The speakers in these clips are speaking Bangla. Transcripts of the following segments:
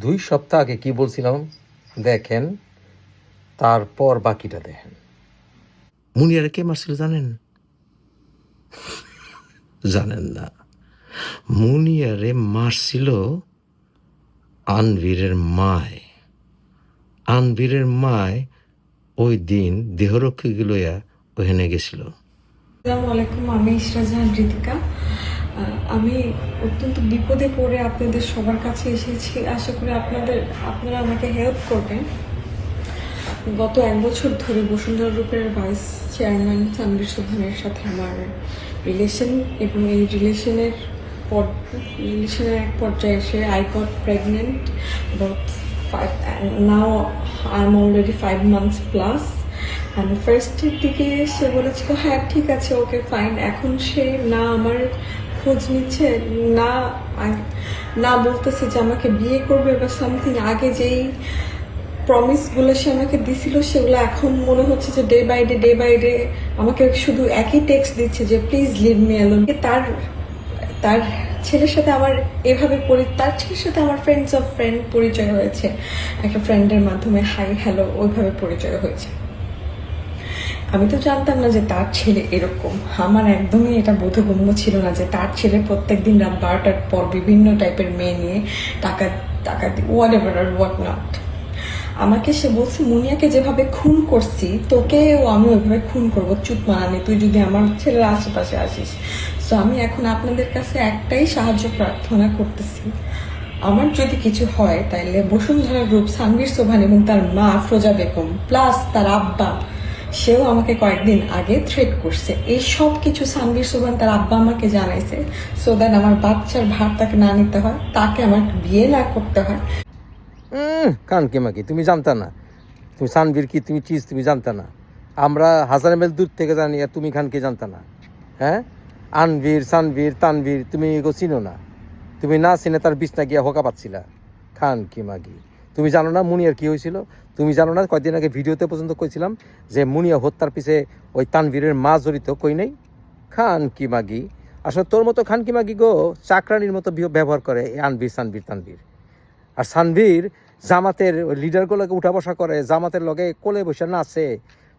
দুই সপ্তাহ আগে কি বলছিলাম? দেখেন তারপর বাকিটা দেখেন। মুনিয়ারে কে মারছিল জানেন? জানেন না। মুনিয়ারে মারছিল আনবীরের মায়। আনবীরের মায় ওই দিন দেহরক্ষী লইয়া ওখানে গেছিল। আসসালামু আলাইকুম আমি ইশরা ঋতিকা আমি অত্যন্ত বিপদে পড়ে আপনাদের সবার কাছে এসেছি। আশা করি আপনাদের, আপনারা আমাকে হেল্প করবেন। গত এক বছর ধরে বসুন্ধরা গ্রুপের ভাইস চেয়ারম্যান সানবীর সুধানের সাথে আমার রিলেশন এবং এই রিলেশনের পর রিলেশনের এক পর্যায়ে এসে I got pregnant about five now I am already five months plus and ফার্স্টের দিকে সে বলেছিল হ্যাঁ ঠিক আছে ওকে ফাইন এখন সে না আমার খোঁজ নিচ্ছে, না না বলতেছে যে আমাকে বিয়ে করবে বা সামথিং আগে যেই প্রমিসগুলো সে আমাকে দিছিল, সেগুলো এখন মনে হচ্ছে যে day by day day by day আমাকে শুধু একই টেক্সট দিচ্ছে যে প্লিজ লিভ মি অ্যালোন তার তার ছেলের সাথে আমার এভাবে পরি, তার ছেলের সাথে আমার ফ্রেন্ডস অফ ফ্রেন্ড পরিচয় হয়েছে। একটা ফ্রেন্ডের মাধ্যমে হাই হ্যালো ওইভাবে পরিচয় হয়েছে। আমি তো জানতাম না যে তার ছেলে এরকম। আমার একদমই এটা বোধগম্য ছিল না যে তার ছেলে প্রত্যেকদিন রাত বারোটার পর বিভিন্ন টাইপের মেয়ে নিয়ে টাকা টাকা ওয়াট এভার আর হোয়াট নট আমাকে সে বলছে, মুনিয়াকে যেভাবে খুন করছি, তোকেও আমি ওইভাবে খুন করব। চুপ মানানি তুই যদি আমার ছেলের আশেপাশে আসিস। সো আমি এখন আপনাদের কাছে একটাই সাহায্য প্রার্থনা করতেছি। আমার যদি কিছু হয়, তাইলে বসুন্ধরা গ্রুপ সানভীর সোভান এবং তার মা ফ্রোজা বেগম প্লাস তার আব্বা সেও আমাকে কয়েকদিন আগে থ্রেট করছে। এই সব কিছু সানভীর সোভান তার আব্বা আমাকে জানাইছে সো দ্যাট আমার বাচ্চার ভার তাকে না নিতে হয়, তাকে আমার বিয়ে না করতে হয়। কান কে মাকি তুমি জানতা না। তুমি সানবীর কি, তুমি চিজ, তুমি জানতা না। আমরা হাজার মেল দূর থেকে জানি আর তুমি খানকে জানতা না। হ্যাঁ? আনবীর, সানবীর, তানবীর, তুমি এগো চিনো না। তুমি না চিনে তার বিছনা গিয়া হোকা পাচ্ছিলা। খান কি মাগি। তুমি জানো না মুনিয়ার কি হয়েছিল? তুমি জানো না কয়েকদিন আগে ভিডিওতে পর্যন্ত কইছিলাম যে মুনিয়া হত্যার পিছে ওই তানবীরের মা জড়িত, কই নাই? খান কি মাগি? আসলে তোর মতো খান কি মাগি গো? চাকরানির মতো ব্যবহার করে আনবীর, সানবীর, তানবীর। আর সানভীর জামাতের লিডারগুলোকে উঠা বসা করে, জামাতের লগে কোলে বসে নাচে,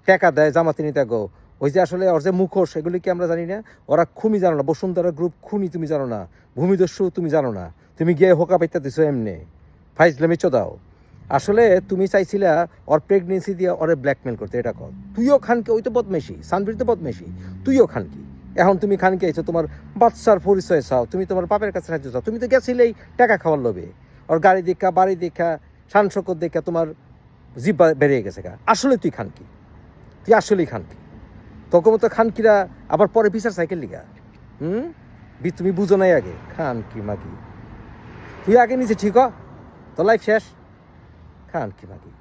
টাকা দেয় জামাতে নিতে গো ওই যে আসলে ওর যে মুখোশ, এগুলি কি আমরা জানি না? ওরা খুনি জানো না, বসুন্ধরা গ্রুপ খুনি তুমি জানো না, ভূমিদস্যু তুমি জানো না। তুমি গিয়ে হোকা পাইতে দিছো এমনি। ফাইজলামি চোদাও আসলে তুমি চাইছিলা ওর প্রেগনেন্সি দিয়ে ওরে ব্ল্যাকমেল করতে, এটা কর তুইও খানকে ওই তো বদমেশি সানভীর তো বদমেশি। তুইও খানকি এখন তুমি খানকে আইছো তোমার বাচ্চার পরিচয় চাও, তুমি তোমার বাপের কাছে সাহায্য চাও, তুমি তো গেছিলেই টাকা খাওয়ার লোভে। ওর গাড়ি দেখা, বাড়ি দেখা শকত দেখা তোমার বা- বেরিয়ে গেছে গা। আসলে তুই খানকি তুই আসলেই খানকি তোকে মতো খানকিরা আবার পরে বিচার সাইকেল লিগা? হুম? তুমি বুঝো নাই আগে। খানকি মাগি তুই আগে নিচে ঠিক হ। তোর লাইফ শেষ খানকি মাগি